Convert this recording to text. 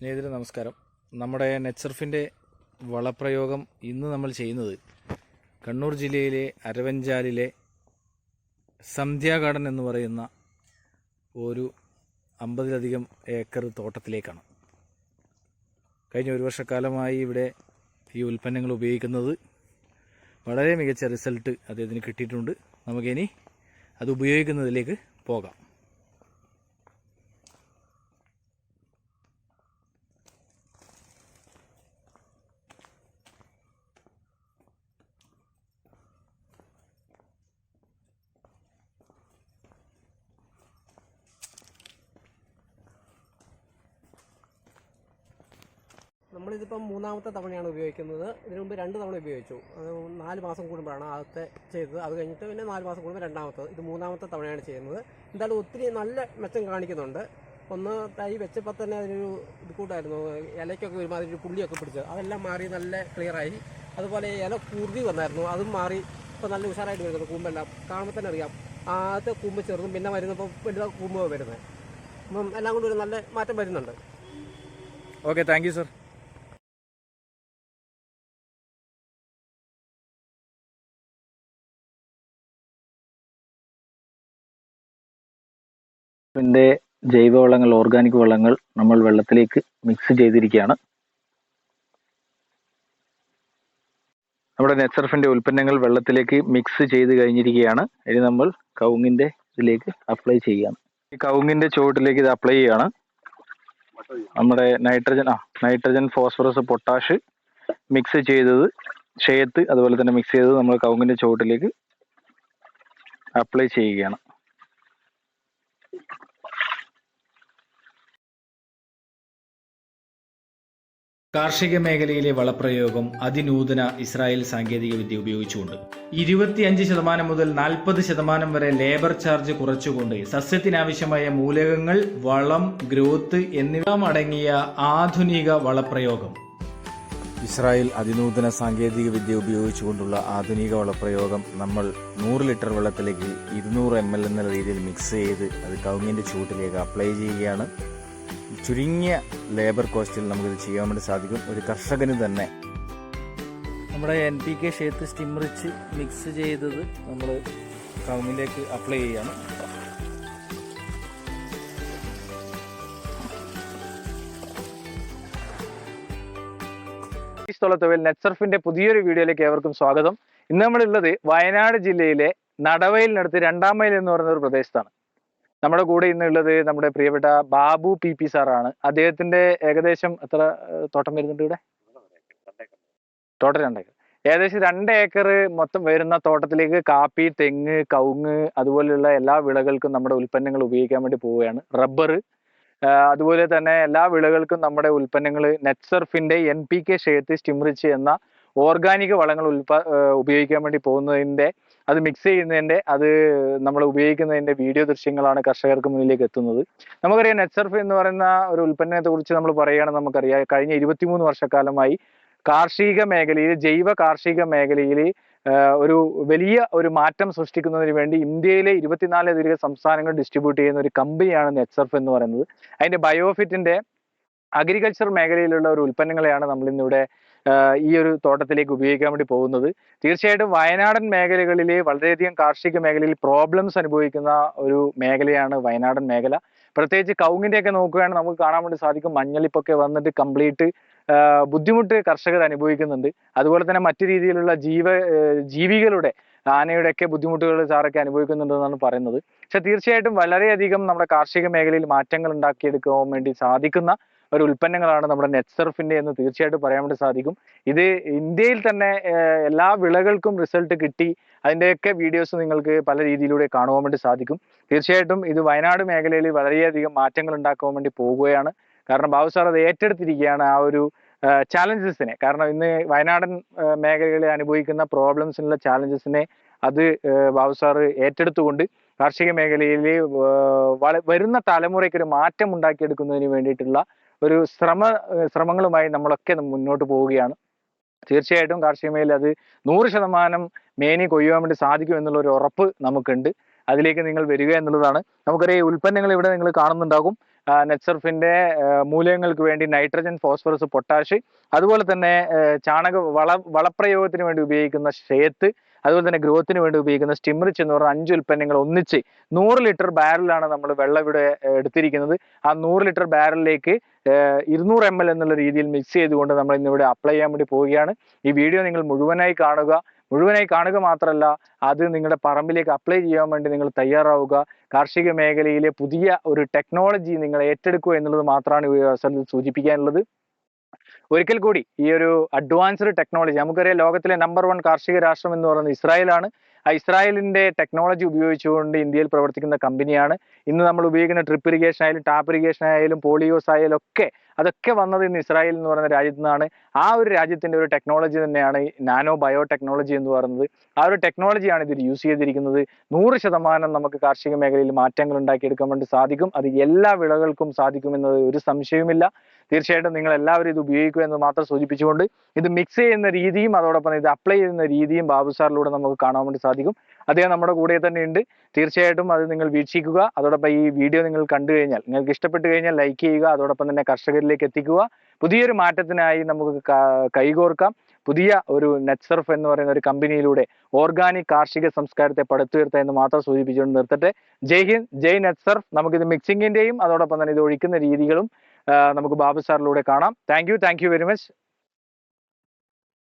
സ്നേഹിതരെ നമസ്കാരം. നമ്മുടെ നെറ്റ്സർഫിന്റെ വളപ്രയോഗം ഇന്ന് നമ്മൾ ചെയ്യുന്നത് കണ്ണൂർ ജില്ലയിലെ അരവഞ്ചാലിലെ സന്ധ്യാ ഗാർഡൻ എന്ന് പറയുന്ന ഒരു അമ്പതിലധികം ഏക്കർ തോട്ടത്തിലേക്കാണ്. കഴിഞ്ഞ ഒരു വർഷക്കാലമായി ഇവിടെ ഈ ഉൽപ്പന്നങ്ങൾ ഉപയോഗിക്കുന്നത്. വളരെ മികച്ച റിസൾട്ട് അദ്ദേഹത്തിന് കിട്ടിയിട്ടുണ്ട്. നമുക്കിനി അത് ഉപയോഗിക്കുന്നതിലേക്ക് പോകാം. നമ്മളിതിപ്പം മൂന്നാമത്തെ തവണയാണ് ഉപയോഗിക്കുന്നത്. ഇതിനു മുമ്പ് രണ്ട് തവണ ഉപയോഗിച്ചു. അത് നാല് മാസം കൂടുമ്പോഴാണ് ആദ്യത്തെ ചെയ്തത്. അത് കഴിഞ്ഞിട്ട് പിന്നെ നാല് മാസം കൂടുമ്പോൾ രണ്ടാമത്തത്. ഇത് മൂന്നാമത്തെ തവണയാണ് ചെയ്യുന്നത്. എന്തായാലും ഒത്തിരി നല്ല മെച്ചം കാണിക്കുന്നുണ്ട്. ഒന്ന് തൈ വെച്ചപ്പോൾ തന്നെ അതിനൊരു ഇത് കൂട്ടായിരുന്നു. ഇലയ്ക്കൊക്കെ ഒരുമാതിരി ഒരു പുള്ളിയൊക്കെ പിടിച്ചത് അതെല്ലാം മാറി നല്ല ക്ലിയറായി അതുപോലെ ഇല കുറുതി വന്നായിരുന്നു. അതും മാറി ഇപ്പോൾ നല്ല ഉഷാറായിട്ട് വരുന്നത് കൂമ്പെല്ലാം. കാണുമ്പോൾ തന്നെ അറിയാം. ആദ്യത്തെ കൂമ്പ് ചെറുതും പിന്നെ വരുന്നപ്പോൾ വലുതാ കൂമ്പ് വരുന്നത് അപ്പം എല്ലാം കൊണ്ടും ഒരു നല്ല മാറ്റം വരുന്നുണ്ട്. ഓക്കെ താങ്ക് യു സർ ിന്റെ ജൈവവളങ്ങൾ ഓർഗാനിക് വളങ്ങൾ നമ്മൾ വെള്ളത്തിലേക്ക് മിക്സ് ചെയ്തിരിക്കുകയാണ്. നമ്മുടെ നെച്ചർഫിന്റെ ഉൽപ്പന്നങ്ങൾ വെള്ളത്തിലേക്ക് മിക്സ് ചെയ്ത് കഴിഞ്ഞിരിക്കുകയാണ്. ഇനി നമ്മൾ കൗങ്ങിന്റെ ഇതിലേക്ക് അപ്ലൈ ചെയ്യുകയാണ്. ഈ കവുങ്ങിന്റെ ചുവട്ടിലേക്ക് ഇത് അപ്ലൈ ചെയ്യുകയാണ്. നമ്മുടെ നൈട്രജൻ ആ നൈട്രജൻ ഫോസ്ഫറസ് പൊട്ടാഷ് മിക്സ് ചെയ്തത് ഷേത്ത് അതുപോലെ തന്നെ മിക്സ് ചെയ്തത് നമ്മൾ കൗങ്ങിന്റെ ചുവട്ടിലേക്ക് അപ്ലൈ ചെയ്യുകയാണ്. കാർഷിക മേഖലയിലെ വളപ്രയോഗം അതിനൂതന ഇസ്രായേൽ സാങ്കേതിക വിദ്യ ഉപയോഗിച്ചുകൊണ്ട്. ഇരുപത്തിയഞ്ച് ശതമാനം മുതൽ നാൽപ്പത് ശതമാനം വരെ ലേബർ ചാർജ് കുറച്ചുകൊണ്ട് സസ്യത്തിനാവശ്യമായ മൂലകങ്ങൾ വളം ഗ്രോത്ത് എന്നിവ അടങ്ങിയ ആധുനിക വളപ്രയോഗം. ഇസ്രായേൽ അതിനൂതന സാങ്കേതിക വിദ്യ ഉപയോഗിച്ചുകൊണ്ടുള്ള ആധുനിക വളപ്രയോഗം നമ്മൾ നൂറ് ലിറ്റർ വെള്ളത്തിലേക്ക് ഇരുന്നൂറ് എം എൽ എന്ന രീതിയിൽ മിക്സ് ചെയ്ത് അത് കവുങ്ങിന്റെ ചൂട്ടിലേക്ക് അപ്ലൈ ചെയ്യുകയാണ്. ചുരുങ്ങിയ ലേബർ കോസ്റ്റിൽ നമുക്കിത് ചെയ്യാൻ വേണ്ടി സാധിക്കും. ഒരു കർഷകന് തന്നെ. നമ്മുടെ എൻ പി കെ ഷേത്ത് സ്റ്റിമറിച്ച് മിക്സ് ചെയ്തത് നമ്മൾ കവുങ്ങിലേക്ക് അപ്ലൈ ചെയ്യാണ്. തൊഴിൽ നെറ്റ്സർഫിന്റെ പുതിയൊരു വീഡിയോയിലേക്ക് ഏവർക്കും സ്വാഗതം. ഇന്ന് നമ്മളുള്ളത് വയനാട് ജില്ലയിലെ നടവയിലിനടുത്ത് രണ്ടാം മൈൽ എന്ന് പറയുന്ന ഒരു പ്രദേശത്താണ്. നമ്മുടെ കൂടെ ഇന്നുള്ളത് നമ്മുടെ പ്രിയപ്പെട്ട ബാബു പി പി സാറാണ്. അദ്ദേഹത്തിന്റെ ഏകദേശം എത്ര തോട്ടം വരുന്നുണ്ട് ഇവിടെ? തോട്ടം രണ്ടേക്കർ. ഏകദേശം രണ്ട് ഏക്കർ മൊത്തം വരുന്ന തോട്ടത്തിലേക്ക് കാപ്പി തെങ്ങ് കവുങ്ങ് അതുപോലെയുള്ള എല്ലാ വിളകൾക്കും നമ്മുടെ ഉൽപ്പന്നങ്ങൾ ഉപയോഗിക്കാൻ വേണ്ടി പോവുകയാണ്. റബ്ബർ അതുപോലെ തന്നെ എല്ലാ വിളകൾക്കും നമ്മുടെ ഉൽപ്പന്നങ്ങൾ നെറ്റ്സർഫിന്റെ എൻ പി കെ ഷേത്ത് സ്റ്റിമറിച്ച് എന്ന ഓർഗാനിക് വളങ്ങൾ ഉൽപ്പ ഉപയോഗിക്കാൻ വേണ്ടി പോകുന്നതിന്റെ അത് മിക്സ് ചെയ്യുന്നതിന്റെ അത് നമ്മൾ ഉപയോഗിക്കുന്നതിന്റെ വീഡിയോ ദൃശ്യങ്ങളാണ് കർഷകർക്ക് മുന്നിലേക്ക് എത്തുന്നത്. നമുക്കറിയാം നെറ്റ്സർഫ് എന്ന് പറയുന്ന ഒരു ഉൽപ്പന്നത്തെ കുറിച്ച് നമ്മൾ പറയുകയാണെങ്കിൽ നമുക്കറിയാം. കഴിഞ്ഞ ഇരുപത്തിമൂന്ന് വർഷക്കാലമായി കാർഷിക മേഖലയിൽ ജൈവ കാർഷിക മേഖലയിൽ ഒരു വലിയ ഒരു മാറ്റം സൃഷ്ടിക്കുന്നതിന് വേണ്ടി ഇന്ത്യയിലെ ഇരുപത്തിനാലിലധികം സംസ്ഥാനങ്ങൾ ഡിസ്ട്രിബ്യൂട്ട് ചെയ്യുന്ന ഒരു കമ്പനിയാണ് നെറ്റ്സർഫ് എന്ന് പറയുന്നത്. അതിന്റെ ബയോഫിറ്റിന്റെ അഗ്രികൾച്ചർ മേഖലയിലുള്ള ഒരു ഉൽപ്പന്നങ്ങളെയാണ് നമ്മൾ ഇന്നിവിടെ ഈ ഒരു തോട്ടത്തിലേക്ക് ഉപയോഗിക്കാൻ വേണ്ടി പോകുന്നത്. തീർച്ചയായിട്ടും വയനാടൻ മേഖലകളിൽ വളരെയധികം കാർഷിക മേഖലയിൽ പ്രോബ്ലംസ് അനുഭവിക്കുന്ന ഒരു മേഖലയാണ് വയനാടൻ മേഖല. പ്രത്യേകിച്ച് കവുങ്ങിന്റെ ഒക്കെ നോക്കുകയാണെങ്കിൽ നമുക്ക് കാണാൻ വേണ്ടി സാധിക്കും മഞ്ഞളിപ്പൊക്കെ വന്നിട്ട് കംപ്ലീറ്റ് ബുദ്ധിമുട്ട് കർഷകർ അനുഭവിക്കുന്നുണ്ട്. അതുപോലെ തന്നെ മറ്റു രീതിയിലുള്ള ജീവ ജീവികളുടെ ആനയുടെ ഒക്കെ ബുദ്ധിമുട്ടുകൾ സാറൊക്കെ അനുഭവിക്കുന്നുണ്ടെന്നാണ് പറയുന്നത്. പക്ഷെ തീർച്ചയായിട്ടും വളരെയധികം നമ്മുടെ കാർഷിക മേഖലയിൽ മാറ്റങ്ങൾ ഉണ്ടാക്കിയെടുക്കാൻ വേണ്ടി സാധിക്കുന്ന ഒരു ഉൽപ്പന്നങ്ങളാണ് നമ്മുടെ നെറ്റ്സർഫിന്റെ എന്ന് തീർച്ചയായിട്ടും പറയാൻ വേണ്ടി സാധിക്കും. ഇത് ഇന്ത്യയിൽ തന്നെ എല്ലാ വിളകൾക്കും റിസൾട്ട് കിട്ടി. അതിന്റെയൊക്കെ വീഡിയോസ് നിങ്ങൾക്ക് പല രീതിയിലൂടെ കാണുവാൻ വേണ്ടി സാധിക്കും. തീർച്ചയായിട്ടും ഇത് വയനാട് മേഖലയിൽ വളരെയധികം മാറ്റങ്ങൾ ഉണ്ടാക്കാൻ വേണ്ടി പോവുകയാണ് കാരണം ബാബു സാർ അത് ഏറ്റെടുത്തിരിക്കുകയാണ് ആ ഒരു ചാലഞ്ചസിനെ കാരണം ഇന്ന് വയനാടൻ മേഖലകളിൽ അനുഭവിക്കുന്ന പ്രോബ്ലംസിനുള്ള ചാലഞ്ചസിനെ അത് ബാബു സാർ ഏറ്റെടുത്തുകൊണ്ട് കാർഷിക മേഖലയിൽ വരുന്ന തലമുറയ്ക്ക് ഒരു മാറ്റം ഉണ്ടാക്കിയെടുക്കുന്നതിന് വേണ്ടിയിട്ടുള്ള ഒരു ശ്രമ ശ്രമങ്ങളുമായി നമ്മളൊക്കെ മുന്നോട്ട് പോവുകയാണ്. തീർച്ചയായിട്ടും കാർഷിക മേഖല അത് നൂറ് ശതമാനം മേനി കൊയ്യുവാൻ വേണ്ടി സാധിക്കും എന്നുള്ള ഒരു ഉറപ്പ് നമുക്കുണ്ട്. അതിലേക്ക് നിങ്ങൾ വരിക എന്നുള്ളതാണ്. നമുക്കറിയാം ഉൽപ്പന്നങ്ങൾ ഇവിടെ നിങ്ങൾ കാണുന്നുണ്ടാകും. നെറ്റ്സർഫിന്റെ മൂലകങ്ങൾക്ക് വേണ്ടി നൈട്രജൻ ഫോസ്ഫറസ് പൊട്ടാഷ് അതുപോലെ തന്നെ ചാണക വള വളപ്രയോഗത്തിന് വേണ്ടി ഉപയോഗിക്കുന്ന ഷേത്ത് അതുപോലെ തന്നെ ഗ്രോത്തിന് വേണ്ടി ഉപയോഗിക്കുന്ന സ്റ്റിമറിച്ച് എന്ന് പറഞ്ഞ അഞ്ച് ഉൽപ്പന്നങ്ങൾ ഒന്നിച്ച് നൂറ് ലിറ്റർ ബാരലാണ് നമ്മൾ വെള്ളം ഇവിടെ എടുത്തിരിക്കുന്നത്. ആ നൂറ് ലിറ്റർ ബാരലിലേക്ക് ഇരുന്നൂറ് എം എൽ എന്നുള്ള രീതിയിൽ മിക്സ് ചെയ്തുകൊണ്ട് നമ്മൾ ഇന്നിവിടെ അപ്ലൈ ചെയ്യാൻ വേണ്ടി പോവുകയാണ്. ഈ വീഡിയോ നിങ്ങൾ മുഴുവനായി കാണുക. മുഴുവനായി കാണുക മാത്രമല്ല അത് നിങ്ങളുടെ പറമ്പിലേക്ക് അപ്ലൈ ചെയ്യാൻ വേണ്ടി നിങ്ങൾ തയ്യാറാവുക. കാർഷിക മേഖലയിലെ പുതിയ ഒരു ടെക്നോളജി നിങ്ങൾ ഏറ്റെടുക്കുക എന്നുള്ളത് മാത്രമാണ് ഈ അവസരത്തിൽ സൂചിപ്പിക്കാനുള്ളത്. ഒരിക്കൽ കൂടി ഈ ഒരു അഡ്വാൻസ്ഡ് ടെക്നോളജി നമുക്കറിയാം ലോകത്തിലെ നമ്പർ വൺ കാർഷിക രാഷ്ട്രം എന്ന് പറയുന്നത് ഇസ്രായേലാണ്. ആ ഇസ്രായേലിന്റെ ടെക്നോളജി ഉപയോഗിച്ചുകൊണ്ട് ഇന്ത്യയിൽ പ്രവർത്തിക്കുന്ന കമ്പനിയാണ് ഇന്ന് നമ്മൾ ഉപയോഗിക്കുന്ന ട്രിപ്പ് ഇറിഗേഷൻ ആയാലും ടാപ്പ് ഇറിഗേഷൻ ആയാലും പോളിയോസ് ആയാലും ഒക്കെ അതൊക്കെ വന്നത് ഇന്ന് ഇസ്രായേൽ എന്ന് പറയുന്ന രാജ്യത്തു നിന്നാണ്. ആ ഒരു രാജ്യത്തിന്റെ ഒരു ടെക്നോളജി തന്നെയാണ് നാനോ ബയോ ടെക്നോളജി എന്ന് പറയുന്നത്. ആ ഒരു ടെക്നോളജിയാണ് ഇതിൽ യൂസ് ചെയ്തിരിക്കുന്നത്. നൂറ് ശതമാനം നമുക്ക് കാർഷിക മേഖലയിൽ മാറ്റങ്ങൾ ഉണ്ടാക്കിയെടുക്കാൻ വേണ്ടി സാധിക്കും. അത് എല്ലാ വിളകൾക്കും സാധിക്കുമെന്നത് ഒരു സംശയവുമില്ല. തീർച്ചയായിട്ടും നിങ്ങൾ എല്ലാവരും ഇത് ഉപയോഗിക്കുക എന്ന് മാത്രം സൂചിപ്പിച്ചുകൊണ്ട് ഇത് മിക്സ് ചെയ്യുന്ന രീതിയും അതോടൊപ്പം ഇത് അപ്ലൈ ചെയ്യുന്ന രീതിയും ബാബു സാറിലൂടെ നമുക്ക് കാണാൻ വേണ്ടി സാധിക്കും. അദ്ദേഹം നമ്മുടെ കൂടെ തന്നെ ഉണ്ട്. തീർച്ചയായിട്ടും അത് നിങ്ങൾ വീക്ഷിക്കുക. അതോടൊപ്പം ഈ വീഡിയോ നിങ്ങൾ കണ്ടു കഴിഞ്ഞാൽ നിങ്ങൾക്ക് ഇഷ്ടപ്പെട്ടു കഴിഞ്ഞാൽ ലൈക്ക് ചെയ്യുക. അതോടൊപ്പം തന്നെ കർഷകരിലേക്ക് എത്തിക്കുക. പുതിയൊരു മാറ്റത്തിനായി നമുക്ക് കൈകോർക്കാം. പുതിയ ഒരു നെറ്റ്സർഫ് എന്ന് പറയുന്ന ഒരു കമ്പനിയിലൂടെ ഓർഗാനിക് കാർഷിക സംസ്കാരത്തെ പടുത്തുയർത്തുക എന്ന് മാത്രം സൂചിപ്പിച്ചുകൊണ്ട് നിർത്തട്ടെ. ജയ് ഹിന്ദ് ജയ് നെറ്റ്സർഫ്. നമുക്കിത് മിക്സിങ്ങിന്റെയും അതോടൊപ്പം തന്നെ ഇത് ഒഴിക്കുന്ന രീതികളും നമുക്ക് ബാബു സാറിലൂടെ കാണാം. Thank you thank you very much